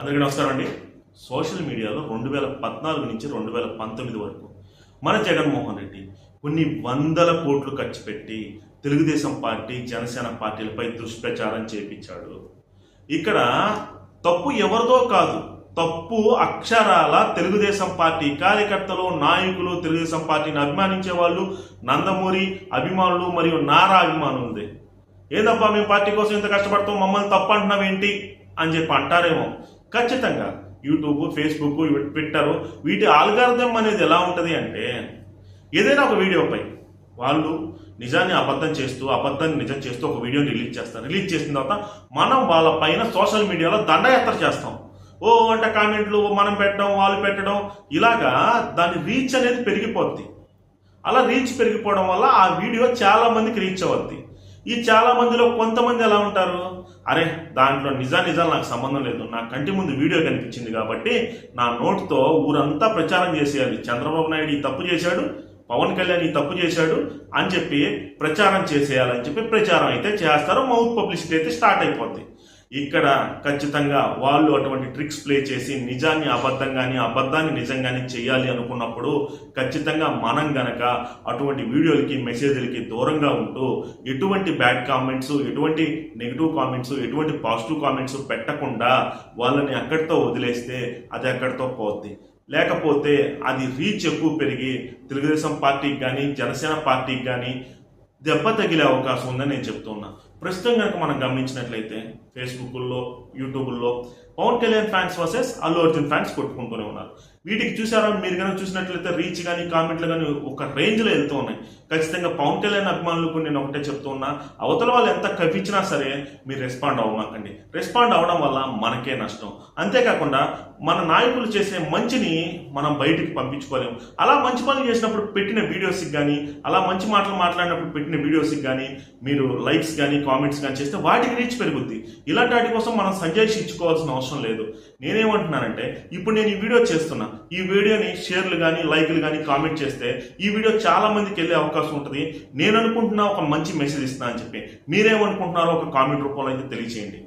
అందరికీ నమస్కారం అండి. సోషల్ మీడియాలో రెండు వేల పద్నాలుగు నుంచి రెండు వేల పంతొమ్మిది వరకు మన జగన్మోహన్ రెడ్డి కొన్ని వందల కోట్లు ఖర్చు పెట్టి తెలుగుదేశం పార్టీ జనసేన పార్టీలపై దుష్ప్రచారం చేపించాడు. ఇక్కడ తప్పు ఎవరిదో కాదు. తప్పు అక్షరాల తెలుగుదేశం పార్టీ కార్యకర్తలు నాయకులు తెలుగుదేశం పార్టీని అభిమానించే వాళ్ళు నందమూరి అభిమానులు మరియు నారా అభిమానులదే. ఏదబ్బా మేము పార్టీ కోసం ఇంత కష్టపడతాం మమ్మల్ని తప్పు అంటున్నాం ఏంటి అని చెప్పి అంటారేమో. ఖచ్చితంగా. యూట్యూబ్ ఫేస్బుక్ ట్విట్టర్ వీటి ఆల్గారిథం అనేది ఎలా ఉంటుంది అంటే ఏదైనా ఒక వీడియోపై వాళ్ళు నిజాన్ని అబద్ధం చేస్తూ అబద్ధాన్ని నిజం చేస్తూ ఒక వీడియోని రిలీజ్ చేస్తారు. రిలీజ్ చేసిన తర్వాత మనం వాళ్ళ పైన సోషల్ మీడియాలో దండయాత్ర చేస్తాం. ఓ అంటే కామెంట్లు మనం పెట్టడం వాళ్ళు పెట్టడం ఇలాగా దాని రీచ్ అనేది పెరిగిపోద్ది. అలా రీచ్ పెరిగిపోవడం వల్ల ఆ వీడియో చాలా మందికి రీచ్ అవుద్ది. ఈ చాలా మందిలో కొంతమంది ఎలా ఉంటారు? అరే దాంట్లో నిజా నిజాలు నాకు సంబంధం లేదు. నా కంటి ముందు వీడియో కనిపించింది కాబట్టి నా నోటుతో ఊరంతా ప్రచారం చేసేయాలి. చంద్రబాబు నాయుడు ఈ తప్పు చేశాడు పవన్ కళ్యాణ్ ఈ తప్పు చేశాడు అని చెప్పి ప్రచారం చేసేయాలని చెప్పి ప్రచారం అయితే చేస్తారు. మౌత్ పబ్లిసిటీ అయితే స్టార్ట్ అయిపోద్ది. ఇక్కడ ఖచ్చితంగా వాళ్ళు అటువంటి ట్రిక్స్ ప్లే చేసి నిజాన్ని అబద్ధంగాని అబద్ధాన్ని నిజంగాని చేయాలి అనుకున్నప్పుడు ఖచ్చితంగా మనం గనక అటువంటి వీడియోలకి మెసేజ్లకి దూరంగా ఉంటూ ఎటువంటి బ్యాడ్ కామెంట్స్ ఎటువంటి నెగిటివ్ కామెంట్స్ ఎటువంటి పాజిటివ్ కామెంట్స్ పెట్టకుండా వాళ్ళని అక్కడితో వదిలేస్తే అది అక్కడితో పోద్ది. లేకపోతే అది రీచ్ ఎక్కువ పెరిగి తెలుగుదేశం పార్టీకి కానీ జనసేన పార్టీకి కానీ దెబ్బ తగిలే అవకాశం ఉందని నేను చెప్తున్నా. ప్రస్తుతం కనుక మనం గమనించినట్లయితే ఫేస్బుక్లో యూట్యూబ్లో Pawan Kalyan fans versus Allu Arjun fans కొట్టుకుంటూనే ఉన్నారు. వీటికి చూసారా? మీరు కనుక చూసినట్లయితే రీచ్ కానీ కామెంట్లు కానీ ఒక రేంజ్లో వెళ్తూ ఉన్నాయి. ఖచ్చితంగా పవన్ కళ్యాణ్ అభిమానులకు నేను ఒకటే చెప్తూ ఉన్నా అవతల వాళ్ళు ఎంత కవ్వించినా సరే మీరు రెస్పాండ్ అవ్వమాకండి. రెస్పాండ్ అవ్వడం వల్ల మనకే నష్టం. అంతేకాకుండా మన నాయకులు చేసే మంచిని మనం బయటికి పంపించుకోలేము. అలా మంచి పనులు చేసినప్పుడు పెట్టిన వీడియోస్కి కానీ అలా మంచి మాటలు మాట్లాడినప్పుడు పెట్టిన వీడియోస్కి కానీ మీరు లైక్స్ కానీ కామెంట్స్ కానీ చేస్తే వాటికి రీచ్ పెరుగుద్ది. ఇలాంటి వాటి కోసం మనం సంజయ్ ఇచ్చుకోవాల్సిన అవసరం లేదు. నేనేమంటున్నానంటే ఇప్పుడు నేను ఈ వీడియో చేస్తున్నా. ఈ వీడియోని షేర్లు కానీ లైక్లు కానీ కామెంట్ చేస్తే ఈ వీడియో చాలా మందికి వెళ్ళే అవకాశం ఉంటుంది. నేను అనుకుంటున్నా ఒక మంచి మెసేజ్ ఇస్తున్నా అని చెప్పి. మీరేమనుకుంటున్నారో ఒక కామెంట్ రూపంలో అయితే తెలియచేయండి.